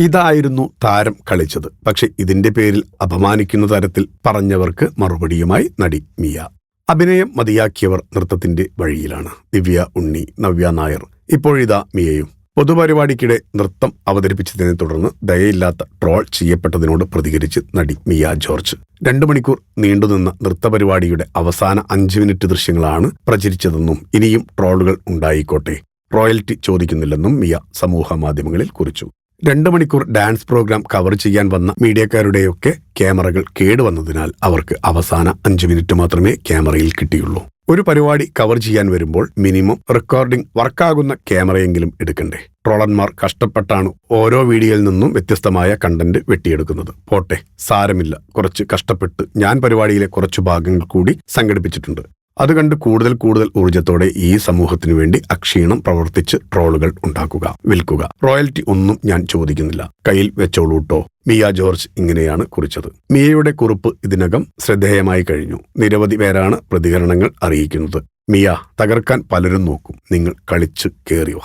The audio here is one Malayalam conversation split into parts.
ഇതായിരുന്നു താരം കളിച്ചത്. പക്ഷെ ഇതിന്റെ പേരിൽ അപമാനിക്കുന്ന തരത്തിൽ പറഞ്ഞവർക്ക് മറുപടിയുമായി നടി മിയ. അഭിനയം മതിയാക്കിയവർ നൃത്തത്തിന്റെ വഴിയിലാണ്. ദിവ്യ ഉണ്ണി നവ്യ നായർ ഇപ്പോഴിതാ മിയയും. പൊതുപരിപാടിക്കിടെ നൃത്തം അവതരിപ്പിച്ചതിനെ തുടർന്ന് ദയയില്ലാത്ത ട്രോൾ ചെയ്യപ്പെട്ടതിനോട് പ്രതികരിച്ച് നടി മിയ ജോർജ്. രണ്ടു മണിക്കൂർ നീണ്ടുനിന്ന നൃത്തപരിപാടിയുടെ അവസാന അഞ്ച് മിനിറ്റ് ദൃശ്യങ്ങളാണ് പ്രചരിച്ചതെന്നും ഇനിയും ട്രോളുകൾ ഉണ്ടായിക്കോട്ടെ. റോയൽറ്റി ചോദിക്കുന്നില്ലെന്നും മിയ സമൂഹ മാധ്യമങ്ങളിൽ കുറിച്ചു. രണ്ടു മണിക്കൂർ ഡാൻസ് പ്രോഗ്രാം കവർ ചെയ്യാൻ വന്ന മീഡിയക്കാരുടെയൊക്കെ ക്യാമറകൾ കേടുവന്നതിനാൽ അവർക്ക് അവസാന അഞ്ചു മിനിറ്റ് മാത്രമേ ക്യാമറയിൽ കിട്ടിയുള്ളൂ. ഒരു പരിപാടി കവർ ചെയ്യാൻ വരുമ്പോൾ മിനിമം റെക്കോർഡിംഗ് വർക്കാകുന്ന ക്യാമറയെങ്കിലും എടുക്കണ്ടേ? ട്രോളന്മാർ കഷ്ടപ്പെട്ടാണ് ഓരോ വീഡിയോയിൽ നിന്നും വ്യത്യസ്തമായ കണ്ടന്റ് വെട്ടിയെടുക്കുന്നത്. പോട്ടെ സാരമില്ല. കുറച്ച് കഷ്ടപ്പെട്ട് ഞാൻ പരിപാടിയിലെ കുറച്ച് ഭാഗങ്ങൾ കൂടി സംഘടിപ്പിച്ചിട്ടുണ്ട്. അത് കണ്ട് കൂടുതൽ കൂടുതൽ ഊർജത്തോടെ ഈ സമൂഹത്തിനു വേണ്ടി അക്ഷീണം പ്രവർത്തിച്ച് ട്രോളുകൾ ഉണ്ടാക്കുക വിൽക്കുക. റോയൽറ്റി ഒന്നും ഞാൻ ചോദിക്കുന്നില്ല. കയ്യിൽ വെച്ചോളൂട്ടോ മിയ ജോർജ് ഇങ്ങനെയാണ് കുറിച്ചത്. മിയയുടെ കുറിപ്പ് ഇതിനകം ശ്രദ്ധേയമായി കഴിഞ്ഞു. നിരവധി പേരാണ് പ്രതികരണങ്ങൾ അറിയിക്കുന്നത്. മിയ തകർക്കാൻ പലരും നോക്കും. നിങ്ങൾ കളിച്ച് കേറിവ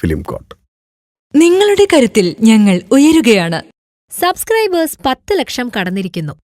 ഫിലിം കോട്ട്. നിങ്ങളുടെ കരുത്തിൽ ഞങ്ങൾ ഉയരുകയാണ്. സബ്സ്ക്രൈബേഴ്സ് പത്ത് ലക്ഷം കടന്നിരിക്കുന്നു.